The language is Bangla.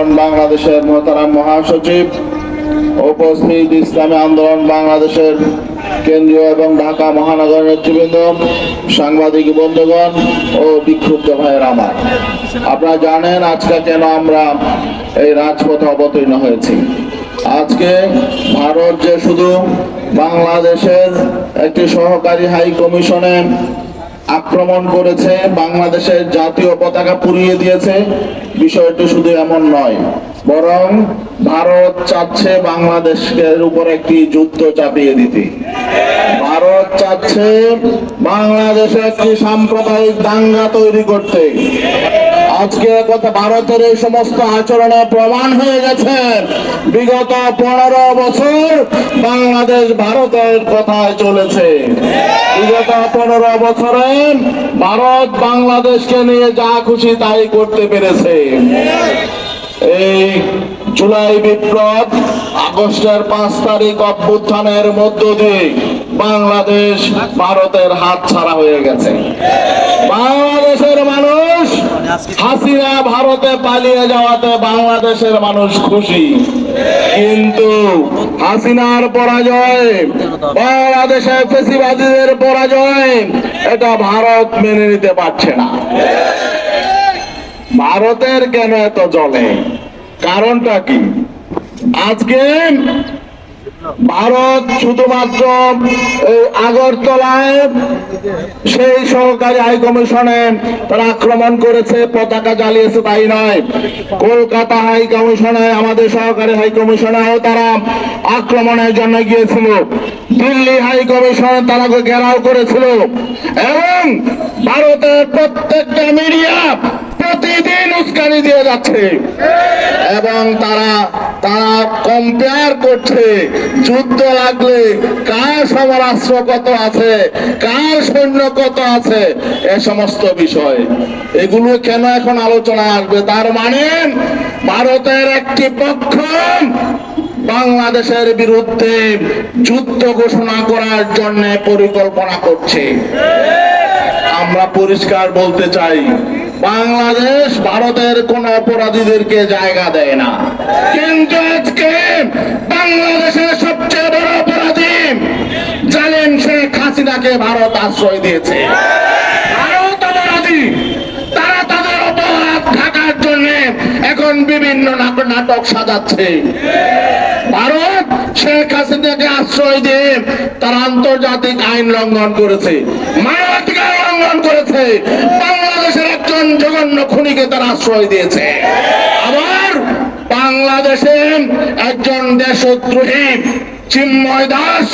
আন্দোলন বাংলাদেশের মোহতারাম মহাসচিব। উপস্থিত ইসলামী আন্দোলন বাংলাদেশের কেন্দ্রীয় এবং ঢাকা মহানগর নেতৃবৃন্দ, সাংবাদিক বন্ধুগণ ও বিক্ষুব্ধ ভাইয়ের আমার। আপনারা জানেন আজকে কেন আমরা এই রাজপথে অবতীর্ণ হয়েছি। আজকে ভারত যে শুধু বাংলাদেশের একটি সহকারী হাই কমিশনে আক্রমণ করেছে, বাংলাদেশের জাতীয় পতাকা পুড়িয়ে দিয়েছে। বিষয়টি শুধু এমন নয়, বরং ভারত চাচ্ছে বাংলাদেশের উপর একটি যুদ্ধ চাপিয়ে দিতে। ভারত চাচ্ছে বাংলাদেশে একটি সাম্প্রদায়িক দাঙ্গা তৈরি করতে। আজকে কথা ভারতের এই সমস্ত আচরণে প্রমাণ হয়ে গেছে। বিগত পনেরো বছর বাংলাদেশ ভারতের কথায় চলেছে। বিগত পনেরো বছরে ভারত বাংলাদেশকে নিয়ে যা খুশি তাই করতে পেরেছে। এই জুলাই বিপ্লব আগস্টের পাঁচ তারিখ অভ্যুত্থানের মধ্য দিয়ে বাংলাদেশ ভারতের হাত ছাড়া হয়ে গেছে। বাংলাদেশের মানুষ হাসিনা ভারতে পালিয়ে যাওয়াতে বাংলাদেশের মানুষ খুশি। কিন্তু হাসিনার পরাজয়, বাংলাদেশের ফেসিবাদীদের পরাজয়, এটা ভারত মেনে নিতে পারছে না। ভারতের কেন এত জলে কারণটা কি? আজকে ভারত শুধুমাত্র এই আগরতলায় সেই সহকারী হাই কমিশনে তারা আক্রমণ করেছে, পতাকা জ্বালিয়েছে, তাই নয়। কলকাতা হাই কমিশনে, আমাদের সহকারী হাই কমিশনেও তারা আক্রমণের জন্য গিয়েছিল। দিল্লি হাই কমিশনে তারা ঘেরাও করেছিল। এবং ভারতের প্রত্যেকটা মিডিয়া প্রতিদিন উস্কানি দিয়ে যাচ্ছে। এবং তারা তারা কম্পেয়ার করছে, যুদ্ধ লাগলে কার সমরাস্ত্র কত আছে, কার সৈন্য কত আছে, এ সমস্ত বিষয়। এগুলো কেন এখন আলোচনা আসবে? তার মানে ভারতের একটি পক্ষ বাংলাদেশের বিরুদ্ধে যুদ্ধ ঘোষণা করার জন্য পরিকল্পনা করছে। আমরা পরিষ্কার বলতে চাই বাংলাদেশ ভারতের কোন অপরাধীদেরকে জায়গা দেয় না। কিন্তু আজকে বাংলাদেশের সবচেয়ে বড় অপরাধী জালেম শেখ হাসিনাকে ভারত আশ্রয় দিয়েছে। ভারত অপরাধী, তারা তাদের অপরাধ ঢাকার জন্য এখন বিভিন্ন নাট- নাটক সাজাচ্ছে। ভারত শেখ হাসিনাকে আশ্রয় দিয়ে তার আন্তর্জাতিক আইন লঙ্ঘন করেছে, মানবাধিকার লঙ্ঘন করেছে। বাংলাদেশের একজন জঘন্য খুনিকে তার আশ্রয় দিয়েছে। আবার বাংলাদেশে একজন দেশদ্রোহী চিন্ময় দাস